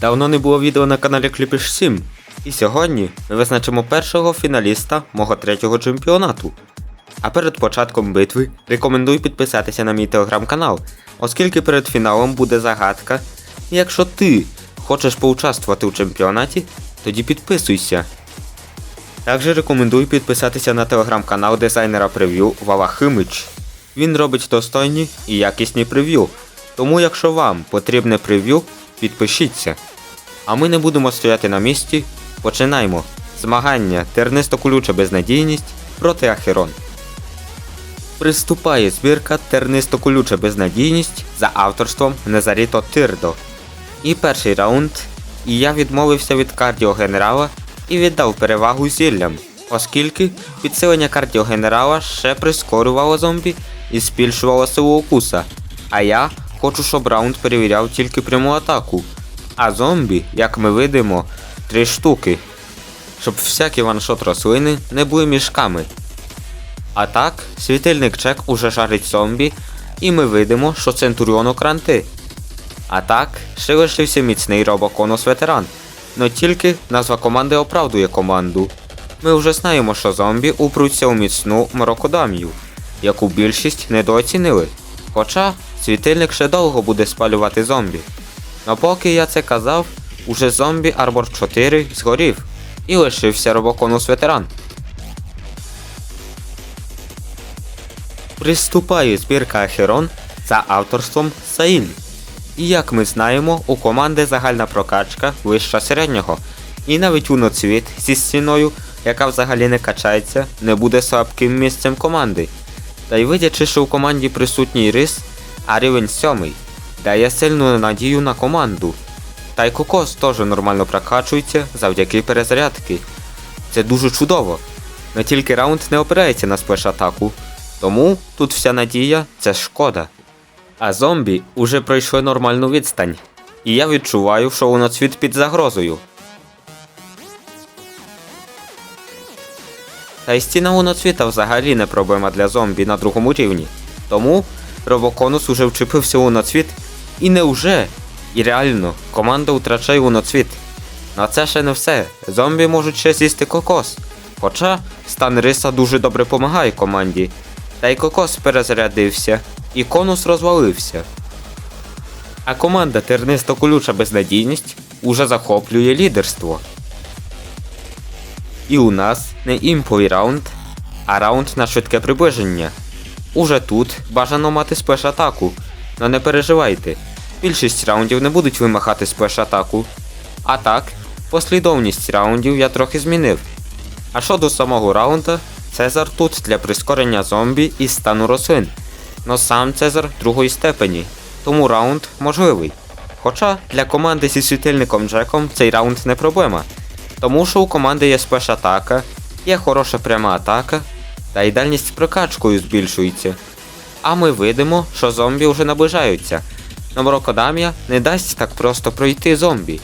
Давно не було відео на каналі Кліпіш 7. І сьогодні ми визначимо першого фіналіста мого третього чемпіонату. А перед початком битви рекомендую підписатися на мій телеграм-канал, оскільки перед фіналом буде загадка. І якщо ти хочеш поучаствувати у чемпіонаті, тоді підписуйся. Також рекомендую підписатися на телеграм-канал дизайнера прев'ю Вала Химич. Він робить достойні і якісні прев'ю. Тому якщо вам потрібне прев'ю, підпишіться. А ми не будемо стояти на місці. Починаємо. Змагання тернисто-колюча безнадійність проти Ахерон. Приступає збірка тернисто-колюча безнадійність за авторством Незаріто Тирдо. І перший раунд. І я відмовився від кардіогенерала і віддав перевагу зіллям, оскільки підсилення кардіогенерала ще прискорювало зомбі і збільшувало силу укуса. А я хочу, щоб раунд перевіряв тільки пряму атаку. А зомбі, як ми видимо, три штуки. Щоб всякі ваншот рослини не були мішками. А так, світильник чек уже жарить зомбі, і ми видимо, що центуріону кранти. А так, ще лишився міцний робоконус ветеран. Но тільки назва команди оправдує команду. Ми вже знаємо, що зомбі упруться у міцну морокодамію, яку більшість недооцінили. Хоча світильник ще довго буде спалювати зомбі. Но поки я це казав, уже зомбі Арбор 4 згорів і лишився робоконус ветеран. Приступає збірка Ахерон за авторством Саїль. І як ми знаємо, у команди загальна прокачка вища середнього. І навіть уноцвіт зі стіною, яка взагалі не качається, не буде слабким місцем команди. Та й видячи, що у команді присутній рис, а рівень сьомий, дає сильну надію на команду. Та й кокос теж нормально прокачується завдяки перезарядки. Це дуже чудово. Не тільки раунд не опирається на сплеш-атаку, тому тут вся надія це шкода. А зомбі уже пройшли нормальну відстань. І я відчуваю, що воно цвіт під загрозою. Та й стіна уноцвіта взагалі не проблема для зомбі на другому рівні. Тому робоконус уже вчепився у уноцвіт. І не уже. І реально, команда втрачає уноцвіт. На це ще не все. Зомбі можуть ще з'їсти кокос. Хоча стан риса дуже добре допомагає команді. Та й кокос перезарядився, і конус розвалився. А команда тернисто колюча безнадійність уже захоплює лідерство. І у нас не імповий раунд, а раунд на швидке приближення. Уже тут бажано мати сплеш-атаку, но не переживайте, більшість раундів не будуть вимахати сплеш-атаку. А так, послідовність раундів я трохи змінив. А щодо самого раунда, Цезар тут для прискорення зомбі і стану рослин. Но сам Цезар другої степені, тому раунд можливий. Хоча для команди зі світильником Джеком цей раунд не проблема. Тому що у команди є спеш-атака, є хороша пряма атака, та й дальність прокачкою збільшується. А ми видимо, що зомбі вже наближаються. Но Морокодам'я не дасть так просто пройти зомбі.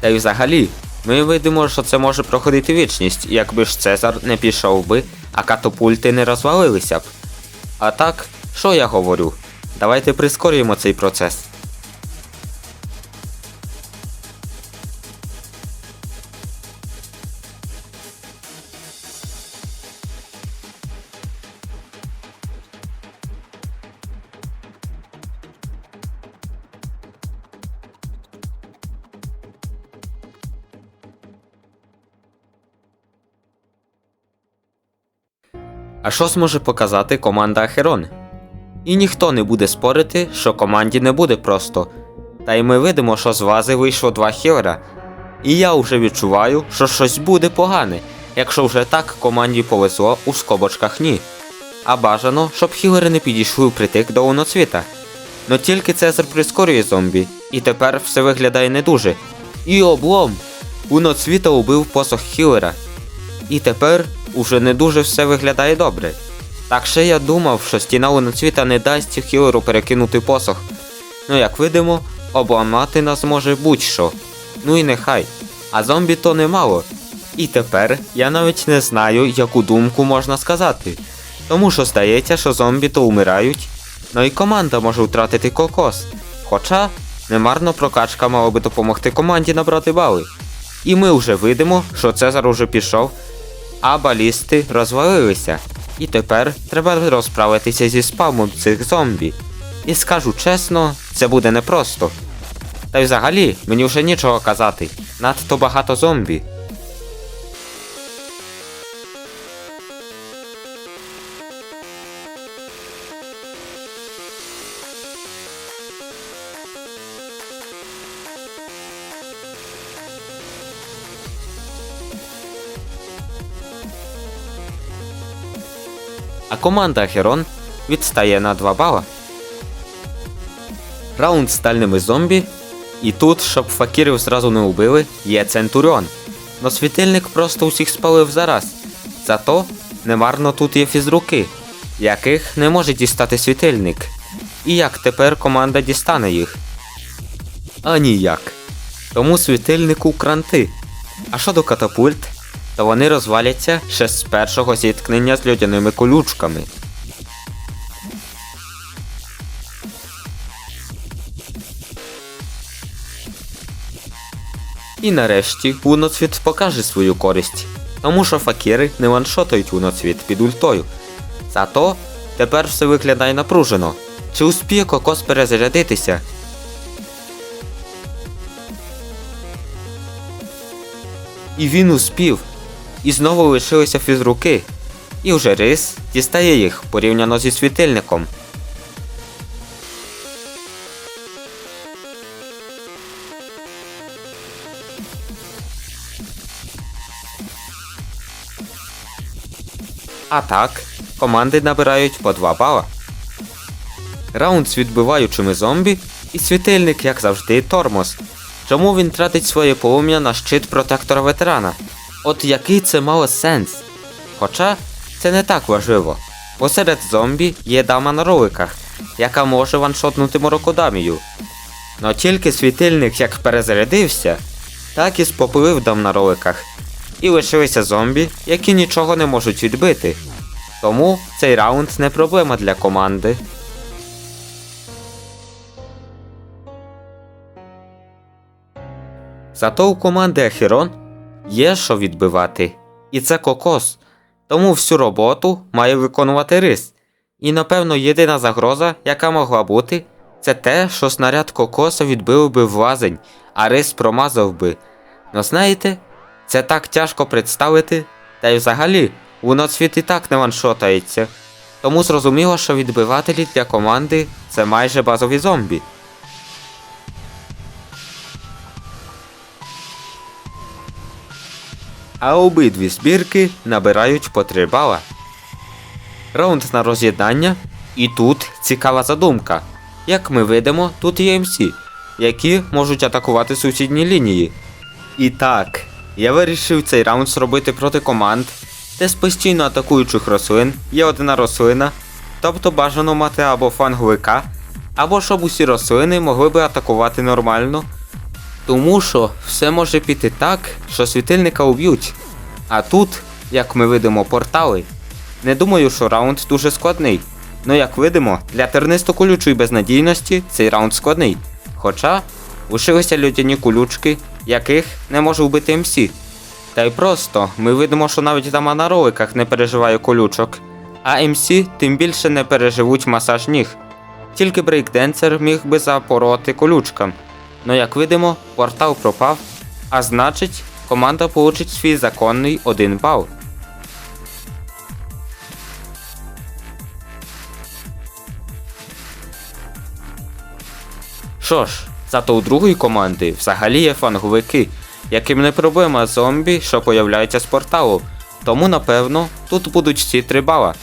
Та й взагалі, ми видимо, що це може проходити вічність, якби ж Цезар не пішов би, а катапульти не розвалилися б. А так, що я говорю? Давайте прискорюємо цей процес. А що зможе показати команда Ахерон? І ніхто не буде спорити, що команді не буде просто. Та й ми видимо, що з вази вийшло два хілера. І я вже відчуваю, що щось буде погане, якщо вже так команді повезло у скобочках ні. А бажано, щоб хілери не підійшли впритик до уноцвіта. Но тільки Цезар прискорює зомбі, і тепер все виглядає не дуже. І облом! Уноцвіта убив посох хілера. І тепер уже не дуже все виглядає добре. Так ще я думав, що стіна луноцвіта не дасть хілеру перекинути посох. Ну як видимо, обламати нас може будь-що. Ну і нехай. А зомбі то немало. І тепер я навіть не знаю, яку думку можна сказати. Тому що здається, що зомбі то умирають. Ну і команда може втратити кокос. Хоча немарно прокачка мала би допомогти команді набрати бали. І ми вже видимо, що Цезар уже пішов, а балісти розвалилися. І тепер треба розправитися зі спамом цих зомбі. І скажу чесно, це буде непросто. Та й взагалі, мені вже нічого казати. Надто багато зомбі. Команда Херон відстає на 2 бала. Раунд з дальними зомбі. І тут, щоб факірів зразу не убили, є Центуріон. Но світильник просто усіх спалив зараз. Зато немарно тут є фізруки, яких не може дістати світильник. І як тепер команда дістане їх? А ніяк. Тому світильнику кранти. А щодо катапульт, то вони розваляться ще з першого зіткнення з льодяними колючками. І нарешті Уноцвіт покаже свою користь, тому що факіри не ваншотають Уноцвіт під ультою. Зато тепер все виглядає напружено. Чи успіє кокос перезарядитися? І він успів. І знову лишилися фізруки. І вже рис дістає їх порівняно зі світильником. А так, команди набирають по 2 бала. Раунд з відбиваючими зомбі і світильник, як завжди, тормоз. Чому він тратить своє полум'я на щит протектора ветерана? От який це мало сенс? Хоча це не так важливо. Бо серед зомбі є дама на роликах, яка може ваншотнути морокодамію. Но тільки світильник як перезарядився, так і спопилив дам на роликах. І лишилися зомбі, які нічого не можуть відбити. Тому цей раунд не проблема для команди. Зато у команди Ахерон є що відбивати. І це кокос. Тому всю роботу має виконувати рис. І напевно єдина загроза, яка могла бути, це те, що снаряд кокоса відбив би в лазень, а рис промазав би. Но знаєте, це так тяжко представити, та й взагалі, воно світ і так не ваншотається. Тому зрозуміло, що відбивателі для команди це майже базові зомбі. А обидві збірки набирають по 3 бала. Раунд на роз'єднання. І тут цікава задумка. Як ми видимо, тут є МС, які можуть атакувати сусідні лінії. І так, я вирішив цей раунд зробити проти команд, де з постійно атакуючих рослин є одна рослина, тобто бажано мати або фанговика, або щоб усі рослини могли би атакувати нормально. Тому що все може піти так, що світильника уб'ють. А тут, як ми видимо, портали. Не думаю, що раунд дуже складний. Ну як видимо, для тернисто-колючої безнадійності цей раунд складний. Хоча лишилися людяні колючки, яких не може вбити МС. Та й просто ми видимо, що навіть дама на роликах не переживає колючок, а МС тим більше не переживуть масаж ніг. Тільки брейкденсер міг би запороти колючкам. Ну як видимо, портал пропав, а значить, команда получить свій законний 1 бал. Що ж, зато у другої команди взагалі є фанговики, яким не проблема зомбі, що появляються з порталу. Тому напевно тут будуть всі 3 бала.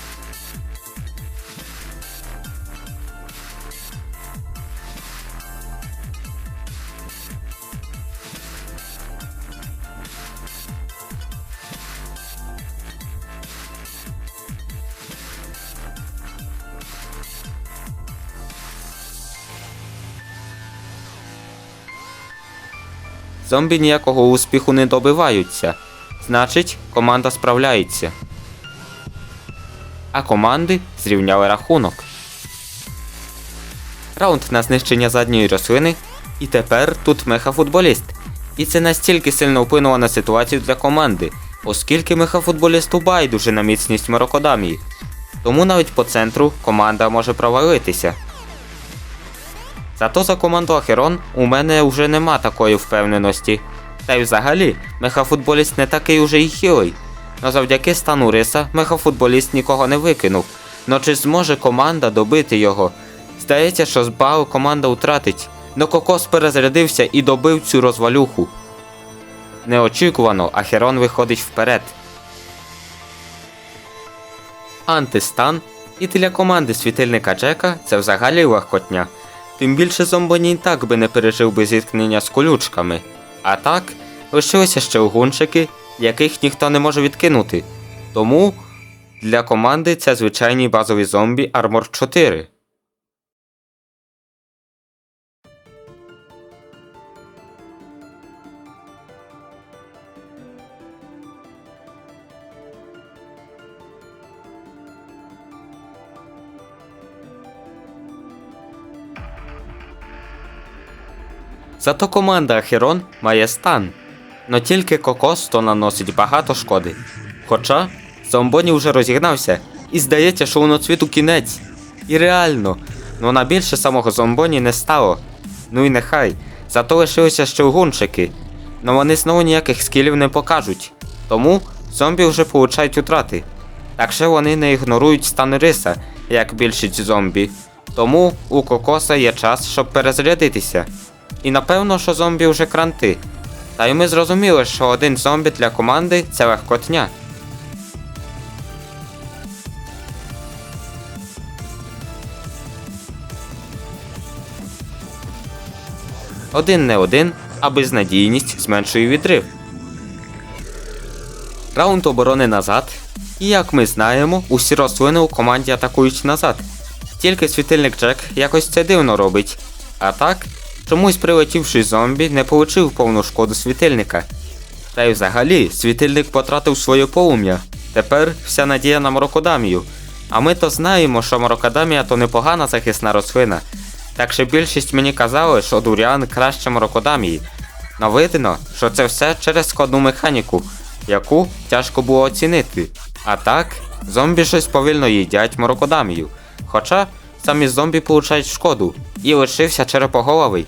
Зомбі ніякого успіху не добиваються. Значить, команда справляється. А команди зрівняли рахунок. Раунд на знищення задньої рослини. І тепер тут мехафутболіст. І це настільки сильно вплинуло на ситуацію для команди, оскільки мехафутболісту байдуже на міцність Морокодамії. Тому навіть по центру команда може провалитися. Зато за команду Ахерон у мене вже нема такої впевненості. Та й взагалі, мехафутболіст не такий уже й хилий. Но завдяки стану риса мехафутболіст нікого не викинув. Но чи зможе команда добити його? Здається, що з балу команда втратить. Но Кокос перезарядився і добив цю розвалюху. Неочікувано Ахерон виходить вперед. Антистан і для команди світильника Джека це взагалі легкотня. Тим більше зомбоні і так би не пережив би зіткнення з колючками. А так, лишилися ще огунчики, яких ніхто не може відкинути. Тому для команди це звичайні базові зомбі Armor 4. Зато команда Ахерон має стан. Но тільки Кокос то наносить багато шкоди. Хоча Зомбоні вже розігнався, і здається, що воно цвіту кінець. І реально, ну на більше самого зомбоні не стало. Ну і нехай. Зато лишилися ще гунчики. Но вони знову ніяких скілів не покажуть. Тому зомбі вже получають утрати. Так ще вони не ігнорують стан риса, як більшість зомбі. Тому у кокоса є час, щоб перезарядитися. І напевно, що зомбі вже кранти. Та й ми зрозуміли, що один зомбі для команди це легкотня. Один не один, а безнадійність зменшує відрив. Раунд оборони назад. І як ми знаємо, усі рослини у команді атакують назад. Тільки світильник Джек якось це дивно робить. А так, чомусь прилетівший зомбі не получив повну шкоду світильника. Та й взагалі, світильник потратив своє полум'я. Тепер вся надія на морокодамію. А ми то знаємо, що морокодамія то непогана захисна рослина. Так що більшість мені казали, що дуріан краще морокодамії. Но видно, що це все через складну механіку, яку тяжко було оцінити. А так, зомбі щось повільно їдять морокодамію. Хоча самі зомбі получають шкоду, і лишився черепоголовий.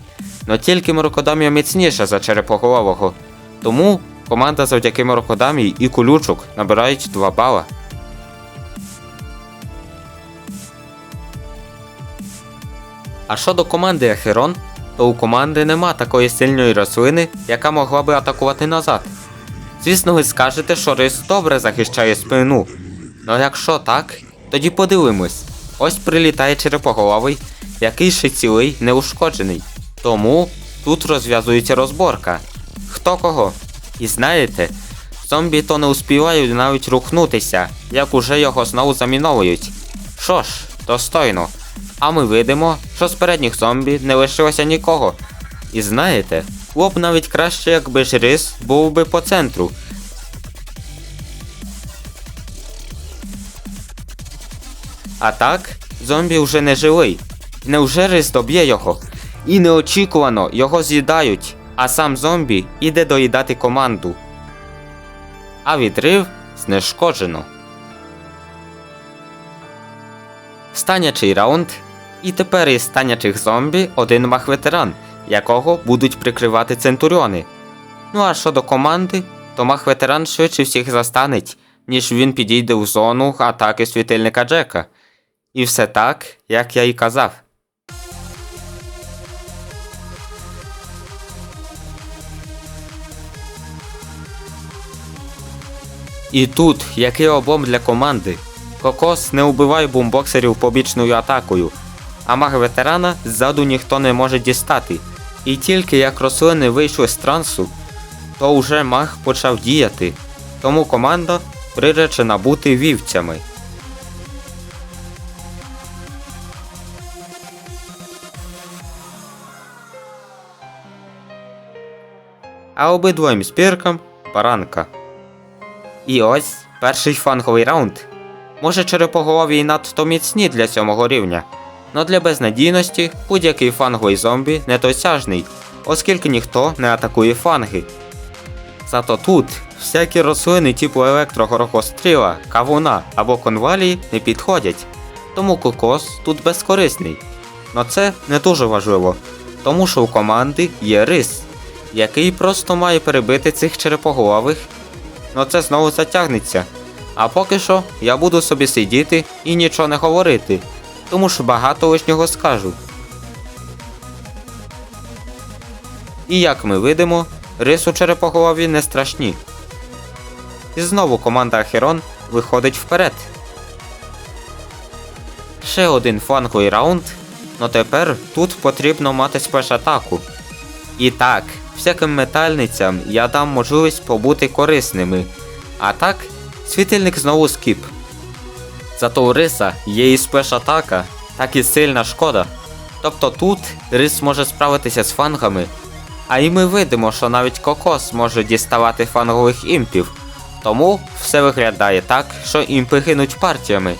Но тільки морокодамія міцніша за черепоголового. Тому команда завдяки морокодамії і колючок набирають 2 бала. А щодо команди Ахерон, то у команди нема такої сильної рослини, яка могла би атакувати назад. Звісно, ви скажете, що рис добре захищає спину. Ну якщо так, тоді подивимось. Ось прилітає черепоголовий, який ще цілий неушкоджений. Тому тут розв'язується розборка. Хто кого? І знаєте, зомбі то не успівають навіть рухнутися, як уже його знову заміновують. Що ж, достойно. А ми видимо, що з передніх зомбі не лишилося нікого. І знаєте, було б навіть краще, якби ж рис був би по центру. А так, зомбі вже не живий. Невже рис доб'є його? І неочікувано його з'їдають, а сам зомбі іде доїдати команду. А відрив знешкоджено. Станячий раунд. І тепер із станячих зомбі один мах-ветеран, якого будуть прикривати центуріони. Ну а щодо команди, то мах-ветеран швидше всіх застанеть, ніж він підійде в зону атаки світильника Джека. І все так, як я і казав. І тут який облом для команди. Кокос не убиває бумбоксерів побічною атакою, а мага ветерана ззаду ніхто не може дістати. І тільки як рослини вийшли з трансу, то вже маг почав діяти, тому команда приречена бути вівцями. А обидвоїм спіркам баранка. І ось перший фанговий раунд. Може черепоголові і надто міцні для сьомого рівня, но для безнадійності будь-який фанговий зомбі недосяжний, оскільки ніхто не атакує фанги. Зато тут всякі рослини типу електрогорохостріла, кавуна або конвалії не підходять, тому кокос тут безкорисний. Но це не дуже важливо, тому що у команди є рис, який просто має перебити цих черепоголових, но це знову затягнеться. А поки що я буду собі сидіти і нічого не говорити, тому що багато лишнього скажу. І як ми видимо, рис у черепоголові не страшні. І знову команда Ахерон виходить вперед. Ще один фланговий раунд, но тепер тут потрібно мати спеш-атаку. І так, всяким метальницям я дам можливість побути корисними. А так, світильник знову скіп. Зато у риса є і спеш-атака, так і сильна шкода. Тобто тут рис може справитися з фангами. А і ми видимо, що навіть кокос може діставати фангових імпів. Тому все виглядає так, що імпи гинуть партіями.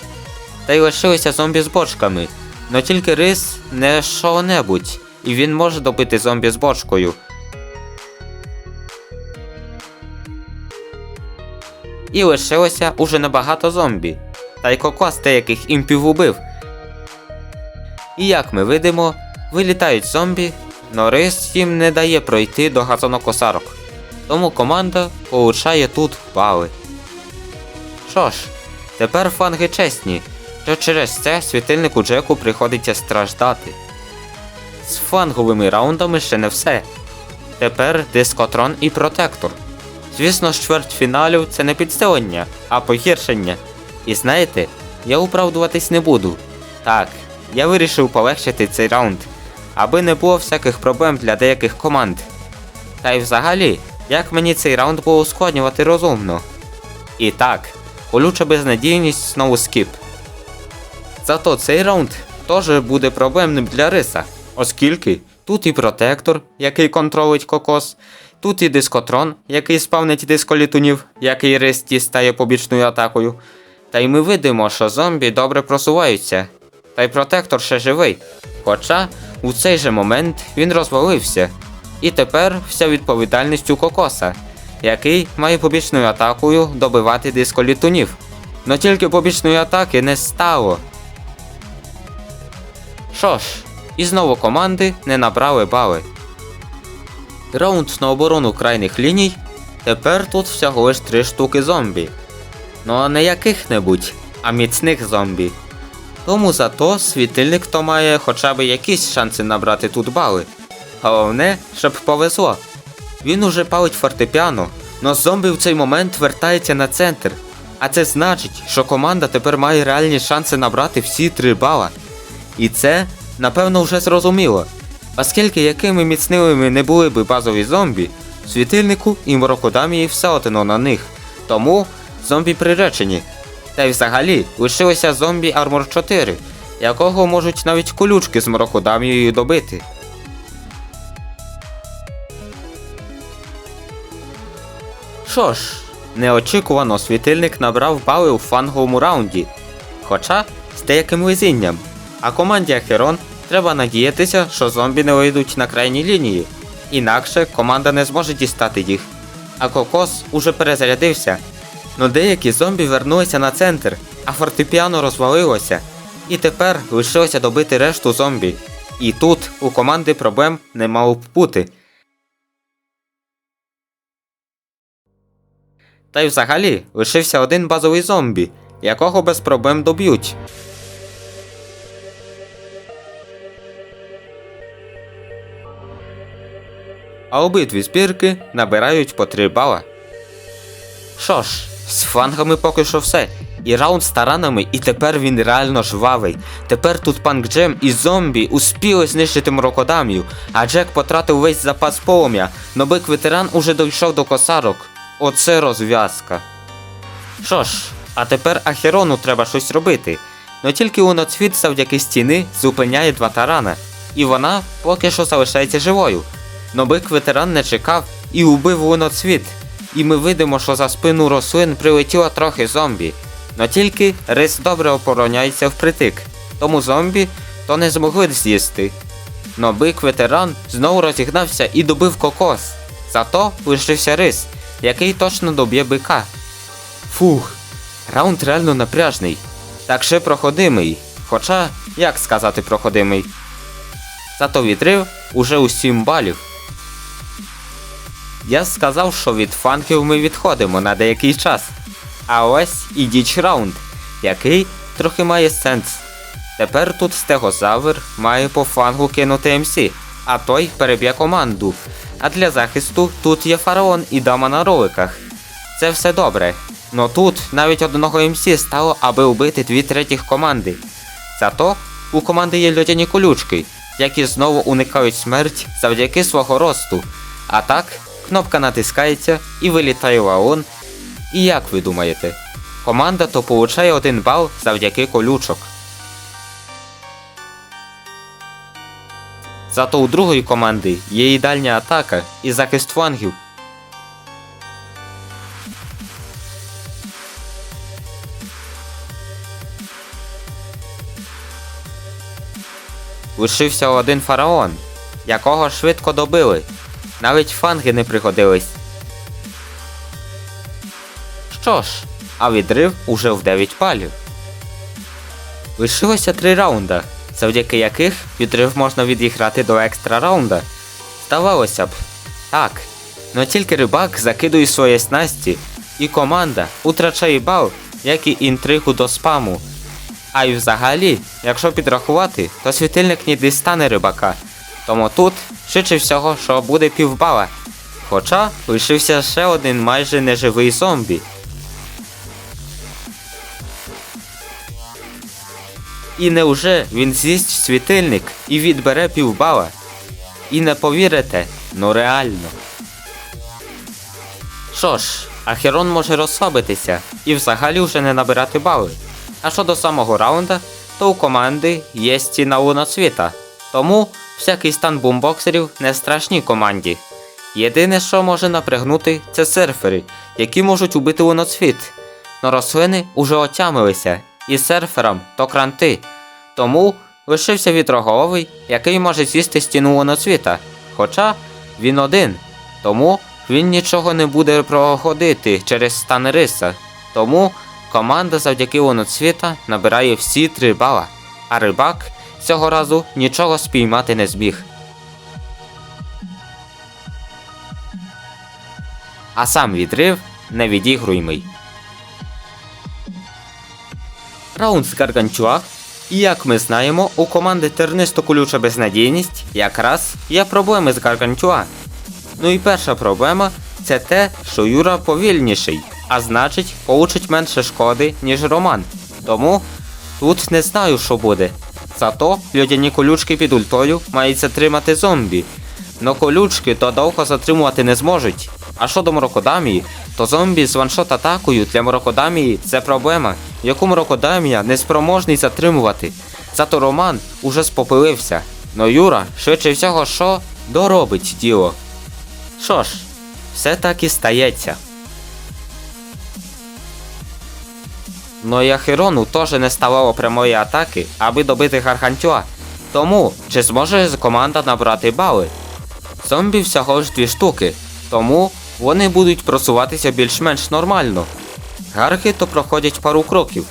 Та й лишилися зомбі з бочками. Но тільки рис не що-небудь, і він може добити зомбі з бочкою. І лишилося уже небагато зомбі. Та й кокос деяких імпів убив. І як ми видимо, вилітають зомбі, но рис їм не дає пройти до газонокосарок. Тому команда получає тут бали. Що ж, тепер фанги чесні, то через це світильнику Джеку приходиться страждати. З фанговими раундами ще не все. Тепер дискотрон і протектор. Звісно, з чвертьфіналів це не підсилення, а погіршення. І знаєте, я оправдуватись не буду. Так, я вирішив полегшити цей раунд, аби не було всяких проблем для деяких команд. Та й взагалі, як мені цей раунд було ускладнювати розумно. І так, колюча безнадійність знову скіп. Зато цей раунд теж буде проблемним для риса, оскільки тут і протектор, який контролить кокос, тут і дискотрон, який спавнить дисколітунів, який рис дістає побічною атакою. Та й ми видимо, що зомбі добре просуваються. Та й протектор ще живий. Хоча у цей же момент він розвалився. І тепер вся відповідальність у кокоса, який має побічною атакою добивати дисколітунів. Но тільки побічної атаки не стало. Що ж, і знову команди не набрали бали. Раунд на оборону крайних ліній. Тепер тут всього лиш три штуки зомбі. Ну а не яких-небудь, а міцних зомбі. Тому зато світильник то має хоча б якісь шанси набрати тут бали. Головне, щоб повезло. Він уже палить фортепіано, но зомбі в цей момент вертається на центр. А це значить, що команда тепер має реальні шанси набрати всі три бала. І це, напевно, вже зрозуміло. Оскільки якими міцними не були би базові зомбі, світильнику і морокодамії все одно на них. Тому зомбі приречені. Та й взагалі лишилося зомбі Армор 4, якого можуть навіть колючки з морокодамією добити. Що ж, неочікувано світильник набрав бали у фанговому раунді, хоча з деяким везінням. А команді Ахерон треба надіятися, що зомбі не вийдуть на крайній лінії, інакше команда не зможе дістати їх. А кокос уже перезарядився. Но деякі зомбі вернулися на центр, а фортепіано розвалилося. І тепер лишилося добити решту зомбі. І тут у команди проблем не мало б бути. Та й взагалі лишився один базовий зомбі, якого без проблем доб'ють. А обидві збірки набирають по 3 бала. Що ж, з флангами поки що все. І раунд з таранами, і тепер він реально жвавий. Тепер тут панк Джем і зомбі успіли знищити мрокодамію, а Джек потратив весь запас полум'я, но бик ветеран уже дійшов до косарок. Оце розв'язка. Що ж, а тепер Ахерону треба щось робити. Но тільки уноцвіт завдяки стіни зупиняє два тарана, і вона поки що залишається живою. Но бик ветеран не чекав і убив луноцвіт. І ми видимо, що за спину рослин прилетіло трохи зомбі. Но тільки рис добре обороняється впритик, тому зомбі то не змогли з'їсти. Но бик ветеран знову розігнався і добив кокос. Зато лишився рис, який точно доб'є бика. Фух, раунд реально напряжний. Так ще проходимий. Хоча, як сказати проходимий. Зато відрив уже у 7 балів. Я сказав, що від фанків ми відходимо на деякий час. А ось і діч раунд, який трохи має сенс. Тепер тут стегозавр має по фангу кинути МС, а той переб'є команду. А для захисту тут є фараон і дама на роликах. Це все добре. Но тут навіть одного МС стало, аби вбити дві третіх команди. Зато у команди є льодяні колючки, які знову уникають смерть завдяки свого росту. А так, кнопка натискається і вилітає лаон. І як ви думаєте? Команда то получає один бал завдяки колючок. Зато у другої команди є і дальня атака і захист флангів. Лишився один фараон, якого швидко добили. Навіть фанги не пригодились. Що ж, а відрив уже в 9 палів. Лишилося три раунда, завдяки яких відрив можна відіграти до екстра раунда. Здавалося б, так. Но тільки рибак закидує свої снасті, і команда утрачає бал, як і інтригу до спаму. А й взагалі, якщо підрахувати, то світильник не дістане рибака. Тому тут швидше всього, що буде півбала. Хоча лишився ще один майже неживий зомбі. І неуже він з'їсть світильник і відбере півбала. І не повірите, ну реально. Що ж, Ахерон може розслабитися і взагалі вже не набирати бали. А щодо самого раунда, то у команди є стіна луноцвіта, тому всякий стан бумбоксерів не страшній команді. Єдине, що може напрягнути, це серфери, які можуть убити луноцвіт. Но рослини уже отямилися, і серферам то кранти. Тому лишився вітроголовий, який може з'їсти стіну луноцвіта. Хоча він один. Тому він нічого не буде проходити через стан риса. Тому команда завдяки луноцвіта набирає всі три бала, а рибак цього разу нічого спіймати не зміг. А сам відрив невідігруймий. Раунд з Гарганчуа. І як ми знаємо, у команди тернисто колюча безнадійність якраз є проблеми з Гарганчуа. Ну і перша проблема це те, що Юра повільніший, а значить, получить менше шкоди, ніж Роман. Тому тут не знаю, що буде. Зато льодяні колючки під ультою мають затримати зомбі. Но колючки то довго затримувати не зможуть. А щодо Морокодамії, то зомбі з ваншот атакою для Морокодамії це проблема, яку Морокодамія не спроможний затримувати. Зато Роман уже спопилився. Но Юра, швидше всього, що доробить діло. Що ж, все так і стається. Но і Ахерону теж не ставало прямої атаки, аби добити Гаргантюа. Тому, чи зможе команда набрати бали? Зомбі всього ж дві штуки, тому вони будуть просуватися більш-менш нормально. Гарги то проходять пару кроків.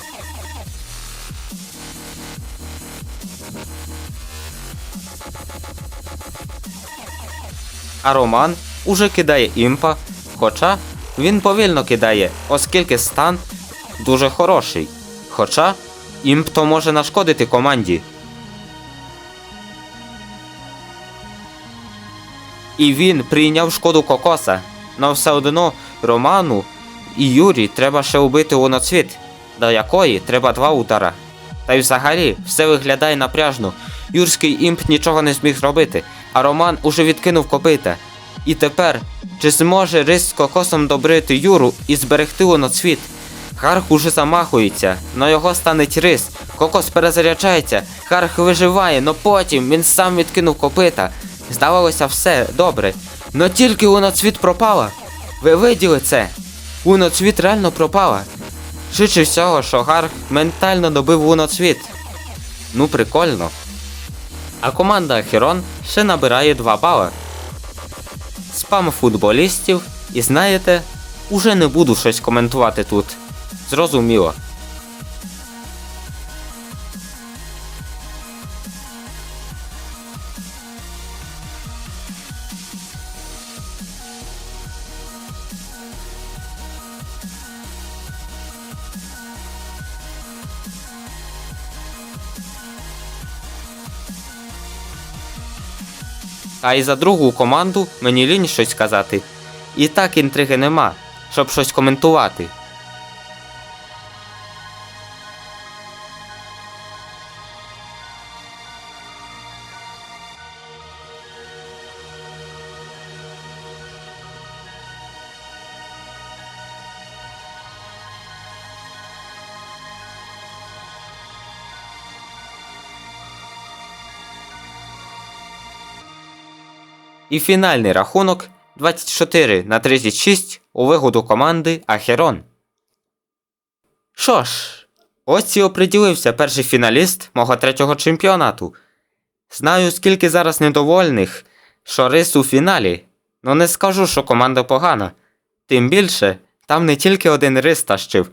А Роман уже кидає імпа, хоча він повільно кидає, оскільки стан дуже хороший. Хоча імп то може нашкодити команді. І він прийняв шкоду кокоса. Но все одно Роману і Юрі треба ще убити луноцвіт, до якої треба два удара. Та й взагалі все виглядає напряжно. Юрський імп нічого не зміг зробити, а Роман уже відкинув копита. І тепер, чи зможе рис з кокосом добрити Юру і зберегти луноцвіт? Харх уже замахується, но його станеть рис. Кокос перезаряджається, Харх виживає, но потім він сам відкинув копита. Здавалося, все добре. Но тільки луноцвіт пропала. Ви виділи це? Луноцвіт реально пропала. Швидше всього, що Гарх ментально добив луноцвіт. Ну, прикольно. А команда Херон ще набирає 2 бали. Спам футболістів, і знаєте, уже не буду щось коментувати тут. Зрозуміло. А і за другу команду мені лінь щось сказати. І так інтриги нема, щоб щось коментувати. І фінальний рахунок 24 на 36 у вигоду команди Ахерон. Що ж, ось і оприділився перший фіналіст мого третього чемпіонату. Знаю, скільки зараз недовольних, що рис у фіналі, но не скажу, що команда погана. Тим більше, там не тільки один рис тащив,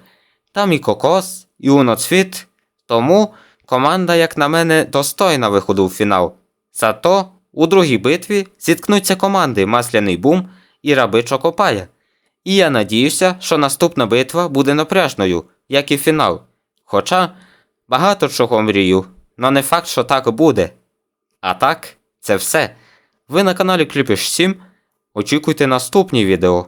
там і кокос, і уноцвіт. Тому команда, як на мене, достойна виходу в фінал. Зато у другій битві зіткнуться команди Масляний Бум і Раби Чокопая. І я надіюся, що наступна битва буде напряжною, як і фінал. Хоча багато чого мрію, но не факт, що так буде. А так, це все. Ви на каналі Кліпіш 7. Очікуйте наступні відео.